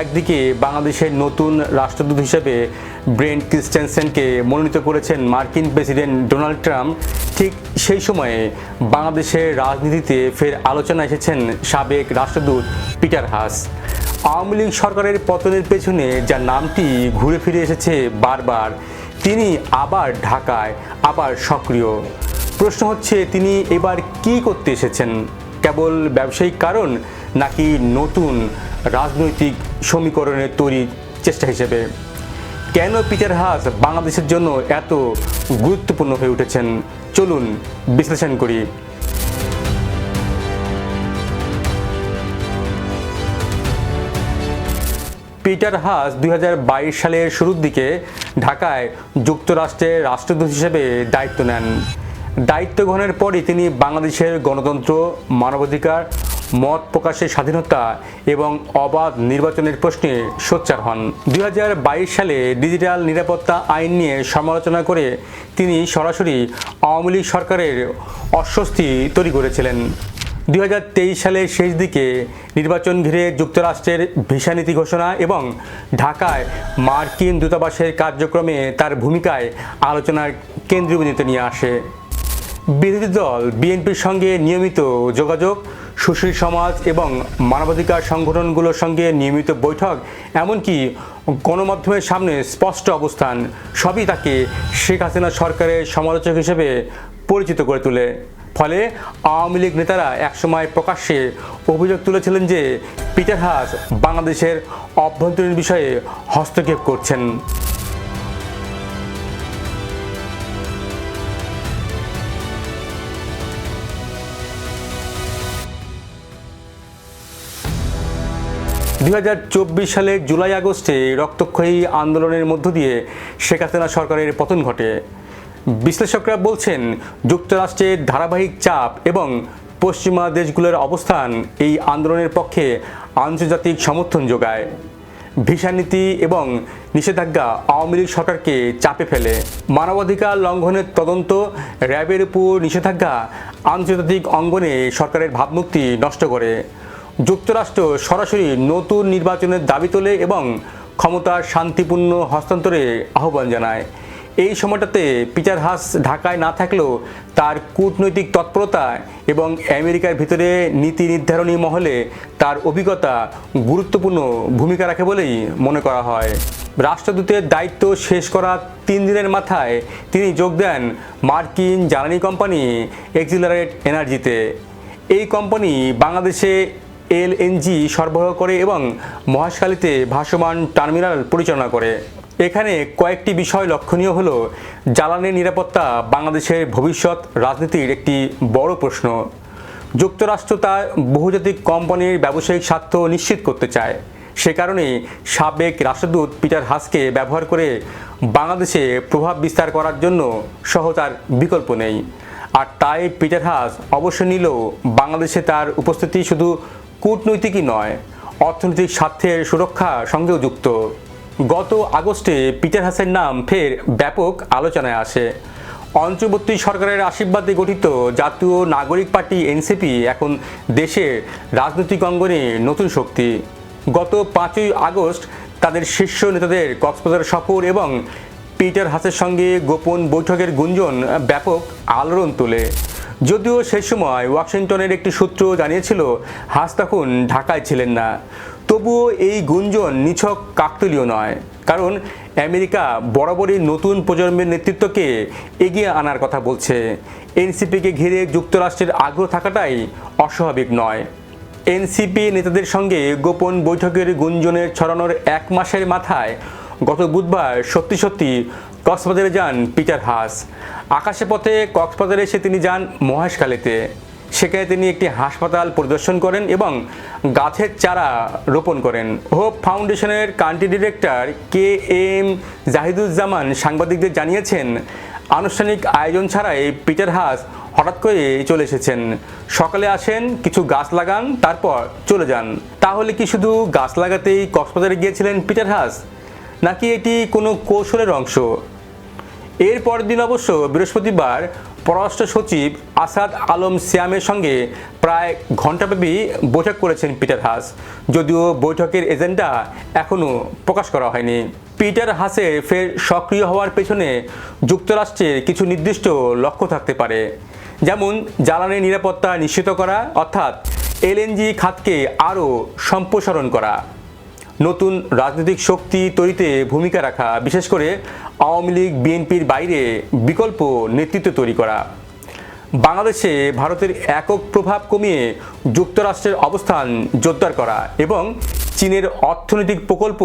একদিকে বাংলাদেশের নতুন রাষ্ট্রদূত হিসেবে ব্রেন্ট ক্রিস্টেনসেনকে মনোনীত করেছেন মার্কিন প্রেসিডেন্ট ডোনাল্ড ট্রাম্প, ঠিক সেই সময়ে বাংলাদেশের রাজনীতিতে ফের আলোচনা এসেছেন সাবেক রাষ্ট্রদূত পিটার হাস। আওয়ামী লীগ সরকারের পতনের পেছনে যার নামটি ঘুরে ফিরে এসেছে বারবার, তিনি আবার ঢাকায় আবার সক্রিয়। প্রশ্ন হচ্ছে, তিনি এবার কি করতে এসেছেন? কেবল ব্যবসায়িক কারণ নাকি নতুন রাজনৈতিক সমীকরণের তৈরির চেষ্টা হিসেবে। কেন পিটার হাস বাংলাদেশের জন্য এত গুরুত্বপূর্ণ হয়ে উঠেছেন? চলুন বিশ্লেষণ করি। পিটার হাস দুই হাজার বাইশ সালের শুরুর দিকে ঢাকায় যুক্তরাষ্ট্রের রাষ্ট্রদূত হিসেবে দায়িত্ব নেন। দায়িত্ব গ্রহণের পরই তিনি বাংলাদেশের গণতন্ত্র, মানবাধিকার মত প্রকাশের স্বাধীনতা এবং অবাধ নির্বাচনের প্রশ্নে সোচ্চার হন। দুই হাজার বাইশ সালে ডিজিটাল নিরাপত্তা আইন নিয়ে সমালোচনা করে তিনি সরাসরি আওয়ামী লীগ সরকারের অস্বস্তি তৈরি করেছিলেন। দুই হাজার তেইশ সালের শেষ দিকে নির্বাচন ঘিরে যুক্তরাষ্ট্রের ভিসা নীতি ঘোষণা এবং ঢাকায় মার্কিন দূতাবাসের কার্যক্রমে তার ভূমিকায় আলোচনার কেন্দ্রবিন্দুতে নিয়ে আসে। বিরোধী দল বিএনপির সঙ্গে নিয়মিত যোগাযোগ সুশীল সমাজ এবং মানবাধিকার সংগঠনগুলোর সঙ্গে নিয়মিত বৈঠক, এমনকি গণমাধ্যমের সামনে স্পষ্ট অবস্থান, সবই তাকে শেখ হাসিনা সরকারের সমালোচক হিসেবে পরিচিত করে তোলে। ফলে আওয়ামী লীগ নেতারা একসময় প্রকাশ্যে অভিযোগ তুলেছিলেন যে পিটার হাস বাংলাদেশের অভ্যন্তরীণ বিষয়ে হস্তক্ষেপ করছেন। দু হাজার চব্বিশ সালের জুলাই আগস্টে রক্তক্ষয়ী আন্দোলনের মধ্য দিয়ে শেখ হাসিনা সরকারের পতন ঘটে। বিশ্লেষকরা বলছেন, যুক্তরাষ্ট্রের ধারাবাহিক চাপ এবং পশ্চিমা দেশগুলোর অবস্থান এই আন্দোলনের পক্ষে আন্তর্জাতিক সমর্থন যোগায়। ভিসা নীতি এবং নিষেধাজ্ঞা আওয়ামী লীগ সরকারকে চাপে ফেলে। মানবাধিকার লঙ্ঘনের তদন্ত, র্যাবের উপর নিষেধাজ্ঞা আন্তর্জাতিক অঙ্গনে সরকারের ভাবমূর্তি নষ্ট করে। যুক্তরাষ্ট্র সরাসরি নতুন নির্বাচনের দাবি তোলে এবং ক্ষমতার শান্তিপূর্ণ হস্তান্তরে আহ্বান জানায়। এই সময়টাতে পিটার হাস ঢাকায় না থাকলেও তার কূটনৈতিক তৎপরতা এবং আমেরিকার ভিতরে নীতি নির্ধারণী মহলে তার অভিজ্ঞতা গুরুত্বপূর্ণ ভূমিকা রাখে বলেই মনে করা হয়। রাষ্ট্রদূতের দায়িত্ব শেষ করা তিন দিনের মাথায় তিনি যোগ দেন মার্কিন জ্বালানি কোম্পানি এক্সিলারেট এনার্জিতে। এই কোম্পানি বাংলাদেশে এলএনজি সরবরাহ করে এবং মহাশখালীতে ভাসমান টার্মিনাল পরিচালনা করে। এখানে কয়েকটি বিষয় লক্ষণীয় হলো জ্বালানি নিরাপত্তা, বাংলাদেশের ভবিষ্যৎ রাজনীতির একটি বড় প্রশ্ন। যুক্তরাষ্ট্র তার বহুজাতিক কোম্পানির ব্যবসায়িক স্বার্থ নিশ্চিত করতে চায়। সে কারণে সাবেক রাষ্ট্রদূত পিটার হাসকে ব্যবহার করে বাংলাদেশে প্রভাব বিস্তার করার জন্য সহ তার বিকল্প নেই। আর তাই পিটার হাস অবশ্য নিলেও বাংলাদেশে তার উপস্থিতি শুধু কূটনৈতিকই নয়, অর্থনৈতিক স্বার্থের সুরক্ষা সঙ্গেও যুক্ত। গত আগস্টে পিটার হাসের নাম ফের ব্যাপক আলোচনায় আসে। অন্তর্বর্তী সরকারের আশীর্বাদে গঠিত জাতীয় নাগরিক পার্টি এনসিপি এখন দেশের রাজনৈতিক অঙ্গনে নতুন শক্তি। গত পাঁচই আগস্ট তাদের শীর্ষ নেতাদের কক্সবাজার সফর এবং পিটার হাসের সঙ্গে গোপন বৈঠকের গুঞ্জন ব্যাপক আলোড়ন তোলে। যদিও সে সময় ওয়াশিংটনের একটি সূত্র জানিয়েছিল, হাস তখন ঢাকায় ছিলেন না। তবুও এই গুঞ্জন নিছক কাকতলীয় নয়, কারণ আমেরিকা বরাবরই নতুন প্রজন্মের নেতৃত্বকে এগিয়ে আনার কথা বলছে। এনসিপিকে ঘিরে যুক্তরাষ্ট্রের আগ্রহ থাকাটাই অস্বাভাবিক নয়। এনসিপি নেতাদের সঙ্গে গোপন বৈঠকের গুঞ্জনের ছড়ানোর এক মাসের মাথায় গত বুধবার সত্যি সত্যি কক্সবাজারে যান পিটার হাস। আকাশে পথে কক্সবাজারে এসে তিনি যান মহেশখালীতে। সেখানে তিনি একটি হাসপাতাল পরিদর্শন করেন এবং গাছের চারা রোপণ করেন। হোপ ফাউন্ডেশনের country director K M Zahiduzzaman সাংবাদিকদের জানিয়েছেন, আনুষ্ঠানিক আয়োজন ছাড়াই পিটার হাস হঠাৎ করে চলে এসেছেন। সকালে আসেন, কিছু গাছ লাগান, তারপর চলে যান। তাহলে কি শুধু গাছ লাগাতেই কক্সবাজারে গিয়েছিলেন পিটার হাস? নাকি এটি কোনো কৌশলের অংশ? এর পরের দিন অবশ্য বৃহস্পতিবার পররাষ্ট্র সচিব আসাদ আলম সিয়ামের সঙ্গে প্রায় ঘণ্টাব্যাপী বৈঠক করেছেন পিটার হাস। যদিও বৈঠকের এজেন্ডা এখনও প্রকাশ করা হয়নি। পিটার হাসের ফের সক্রিয় হওয়ার পেছনে যুক্তরাষ্ট্রের কিছু নির্দিষ্ট লক্ষ্য থাকতে পারে। যেমন, জ্বালানি নিরাপত্তা নিশ্চিত করা, অর্থাৎ এলএনজি খাতকে আরও সম্প্রসারণ করা। নতুন রাজনৈতিক শক্তি তৈরিতে ভূমিকা রাখা, বিশেষ করে আওয়ামী লীগ, বিএনপির বাইরে বিকল্প নেতৃত্ব তৈরি করা। বাংলাদেশে ভারতের একক প্রভাব কমিয়ে যুক্তরাষ্ট্রের অবস্থান জোরদার করা এবং চীনের অর্থনৈতিক প্রকল্প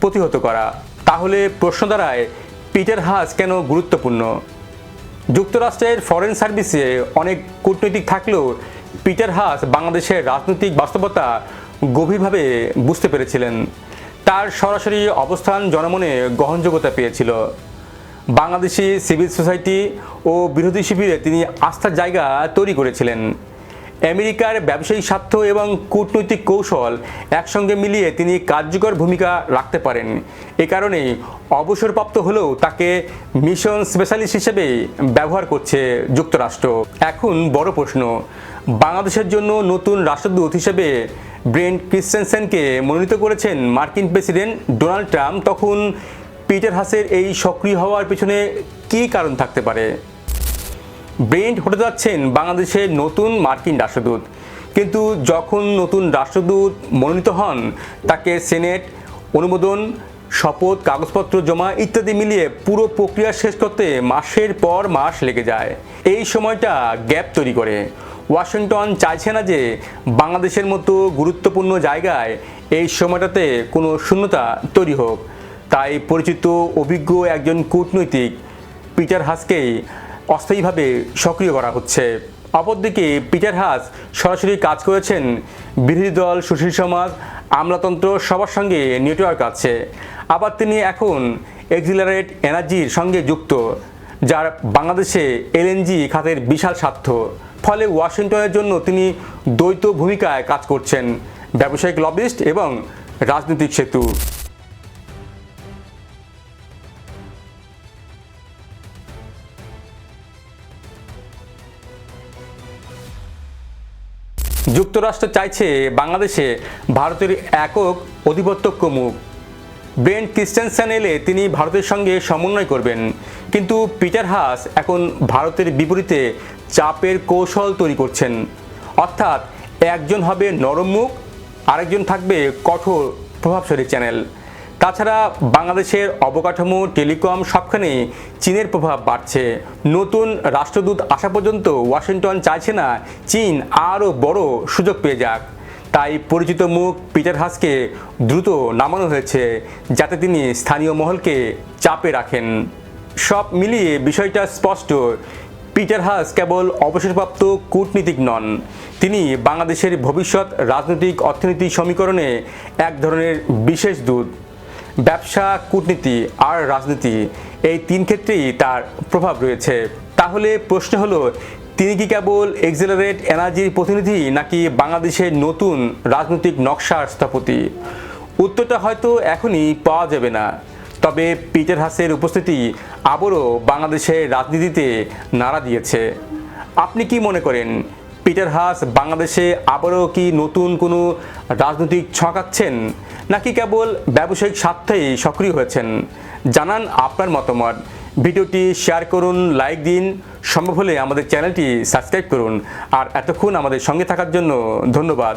প্রতিহত করা। তাহলে প্রশ্ন দ্বারায় পিটার হাস কেন গুরুত্বপূর্ণ? যুক্তরাষ্ট্রের ফরেন সার্ভিসে অনেক কূটনৈতিক থাকলেও পিটার হাস বাংলাদেশের রাজনৈতিক বাস্তবতা গভীরভাবে বুঝতে পেরেছিলেন। তার সরাসরি অবস্থান জনমনে গ্রহণযোগ্যতা পেয়েছিল। বাংলাদেশি সিভিল সোসাইটি ও বিরোধী শিবিরে তিনি আস্থার জায়গা তৈরি করেছিলেন। আমেরিকার ব্যবসায়িক স্বার্থ এবং কূটনৈতিক কৌশল একসঙ্গে মিলিয়ে তিনি কার্যকর ভূমিকা রাখতে পারেন। এ কারণেই অবসরপ্রাপ্ত হলেও তাকে মিশন স্পেশালিস্ট হিসেবে ব্যবহার করছে যুক্তরাষ্ট্র। এখন বড় প্রশ্ন, বাংলাদেশের জন্য নতুন রাষ্ট্রদূত হিসেবে ব্রেন্ট ক্রিস্টেনসেনকে মনোনীত করেছেন মার্কিন প্রেসিডেন্ট ডোনাল্ড ট্রাম্প, তখন পিটার হাসের এই সক্রিয় হওয়ার পিছনে কী কারণ থাকতে পারে? ব্রেন্ট হতে যাচ্ছেন বাংলাদেশের নতুন মার্কিন রাষ্ট্রদূত, কিন্তু যখন নতুন রাষ্ট্রদূত মনোনীত হন, তাকে সেনেট অনুমোদন শপথ, কাগজপত্র জমা ইত্যাদি মিলিয়ে পুরো প্রক্রিয়া শেষ করতে মাসের পর মাস লেগে যায়। এই সময়টা গ্যাপ তৈরি করে। ওয়াশিংটন চাইছে না যে বাংলাদেশের মতো গুরুত্বপূর্ণ জায়গায় এই সময়টাতে কোনো শূন্যতা তৈরি হোক। তাই পরিচিত, অভিজ্ঞ একজন কূটনৈতিক পিটার হাসকেই অস্থায়ীভাবে সক্রিয় করা হচ্ছে। অপরদিকে পিটার হাস সরাসরি কাজ করেছেন বিরোধী দল, সুশীল সমাজ আমলাতন্ত্র সবার সঙ্গে নেটওয়ার্ক আছে। আবার তিনি এখন এক্সিলারেট এনার্জির সঙ্গে যুক্ত, যার বাংলাদেশে এলএনজি খাতের বিশাল স্বার্থ। ফলে ওয়াশিংটনের জন্য তিনি দ্বৈত ভূমিকায় কাজ করছেন ব্যবসায়িক লবিস্ট এবং রাজনৈতিক সেতু। যুক্তরাষ্ট্র চাইছে বাংলাদেশে ভারতের একক অধিপত্য কমুক। ব্রেন্ট ক্রিস্টেনসেন এলে তিনি ভারতের সঙ্গে সমন্বয় করবেন। কিন্তু পিটার হাস এখন ভারতের বিপরীতে চাপের কৌশল তৈরি করছেন। অর্থাৎ একজন হবে নরম মুখ, আরেকজন থাকবে কঠোর প্রভাবশালী চ্যানেল। তাছাড়া বাংলাদেশের অবকাঠামো, টেলিকম সবখানে চীনের প্রভাব বাড়ছে। নতুন রাষ্ট্রদূত আসা পর্যন্ত ওয়াশিংটন চাইছে না, চীন আরও বড় সুযোগ পেয়ে যাক। তাই পরিচিত মুখ পিটার হাসকে দ্রুত নামানো হয়েছে, যাতে তিনি স্থানীয় মহলকে চাপে রাখেন। সব মিলিয়ে বিষয়টা স্পষ্ট, পিটার হাস কেবল অবসরপ্রাপ্ত কূটনীতিক নন। তিনি বাংলাদেশের ভবিষ্যৎ রাজনৈতিক অর্থনৈতিক সমীকরণে এক ধরনের বিশেষ দূত। ব্যবসা, কূটনীতি আর রাজনীতি এই তিন ক্ষেত্রেই তার প্রভাব রয়েছে। তাহলে প্রশ্ন হলো, তিনি কি কেবল এক্সেলারেট এনার্জির প্রতিনিধি নাকি বাংলাদেশের নতুন রাজনৈতিক নকশার স্থপতি? উত্তরটা হয়তো এখনই পাওয়া যাবে না। তবে পিটার হাসের উপস্থিতি আবারও বাংলাদেশের রাজনীতিতে নাড়া দিয়েছে। আপনি কি মনে করেন পিটার হাস, বাংলাদেশে আবারও কি নতুন কোনো রাজনৈতিক ছকাচ্ছেন নাকি কেবল ব্যবসায়িক স্বার্থেই সক্রিয় হয়েছেন? জানান আপনার মতামত। ভিডিওটি শেয়ার করুন, লাইক দিন। সম্ভব হলে আমাদের চ্যানেলটি সাবস্ক্রাইব করুন। আর এতক্ষণ আমাদের সঙ্গে থাকার জন্য ধন্যবাদ।